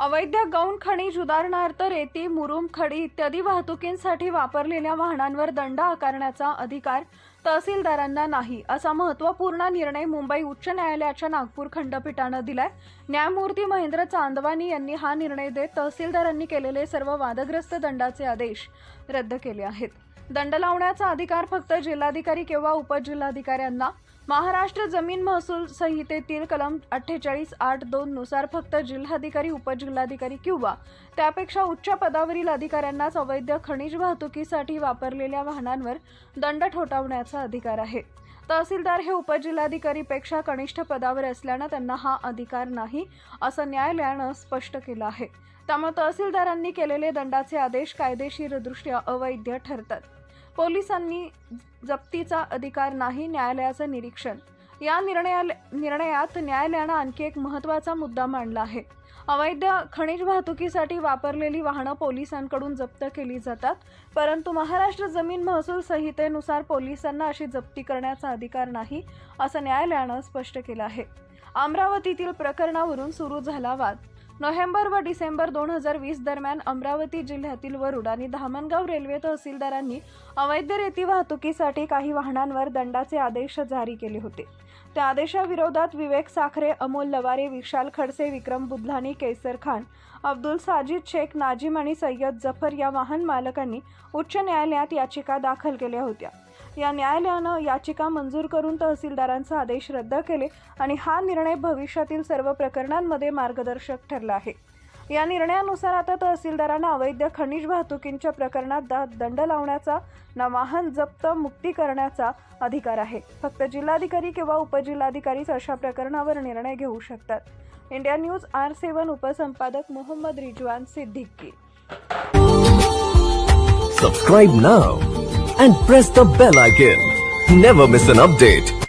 अवैध गौण खनिज उदाहरणार्थ रेती मुरुम खडी इत्यादी वाहतुकींसाठी वापरलेल्या वाहनांवर दंड आकारण्याचा अधिकार तहसीलदारांना नाही असा महत्त्वपूर्ण निर्णय मुंबई उच्च न्यायालयाच्या नागपूर खंडपीठानं दिलाय. न्यायमूर्ती महेंद्र चांदवानी यांनी हा निर्णय देत तहसीलदारांनी केलेले सर्व वादग्रस्त दंडाचे आदेश रद्द केले आहेत. दंड लावण्याचा अधिकार फक्त जिल्हाधिकारी किंवा उपजिल्हाधिकाऱ्यांना महाराष्ट्र जमीन महसूल संहितेतील कलम अठ्ठेचाळीस आठ दोन नुसार फक्त जिल्हाधिकारी उपजिल्हाधिकारी किंवा त्यापेक्षा उच्च पदावरील अधिकाऱ्यांनाच अवैध खनिज वाहतुकीसाठी वापरलेल्या वाहनांवर दंड ठोठावण्याचा अधिकार आहे. तहसीलदार हे उपजिल्हाधिकारीपेक्षा कनिष्ठ पदावर असल्यानं त्यांना हा अधिकार नाही असं न्यायालयानं स्पष्ट केलं आहे. त्यामुळे तहसीलदारांनी केलेले दंडाचे आदेश कायदेशीरदृष्ट्या अवैध ठरतात. पोलिसांनी जप्तीचा अधिकार नाही न्यायालयाचं निरीक्षण. या निर्णया निर्णयात न्यायालयानं आणखी एक महत्त्वाचा मुद्दा मांडला आहे. अवैध खनिज वाहतुकीसाठी वापरलेली वाहनं पोलिसांकडून जप्त केली जातात परंतु महाराष्ट्र जमीन महसूल संहितेनुसार पोलिसांना अशी जप्ती करण्याचा अधिकार नाही असं न्यायालयानं स्पष्ट केलं आहे. अमरावतीतील प्रकरणावरून सुरू झाला वाद. नोव्हेंबर व डिसेंबर दोन हजार वीस दरम्यान अमरावती जिल्ह्यातील वरुड आणि धामणगाव रेल्वे तहसीलदारांनी अवैध रेती वाहतुकीसाठी काही वाहनांवर दंडाचे आदेश जारी केले होते. त्या आदेशाविरोधात विवेक साखरे अमोल लवारे विशाल खडसे विक्रम बुधलानी केसर खान अब्दुल साजिद शेख नाजिम आणि सय्यद जफर या वाहन मालकांनी उच्च न्यायालयात याचिका दाखल केल्या होत्या. या न्यायालयानं याचिका मंजूर करून तहसीलदारांचा आदेश रद्द केले आणि हा निर्णय भविष्यातील सर्व प्रकरणांमध्ये मार्गदर्शक ठरला. आहे. या निर्णयानुसार आता तहसीलदारांना अवैध खनिज वाहतुकींच्या प्रकरणात दंड लावण्याचा ना वाहन जप्त मुक्ती करण्याचा अधिकार आहे. फक्त जिल्हाधिकारी किंवा उपजिल्हाधिकारीच अशा प्रकरणावर निर्णय घेऊ शकतात. India news R seven उपसंपादक Mohammad Rizwan Siddiqui. Subscribe now and press the bell icon never miss an update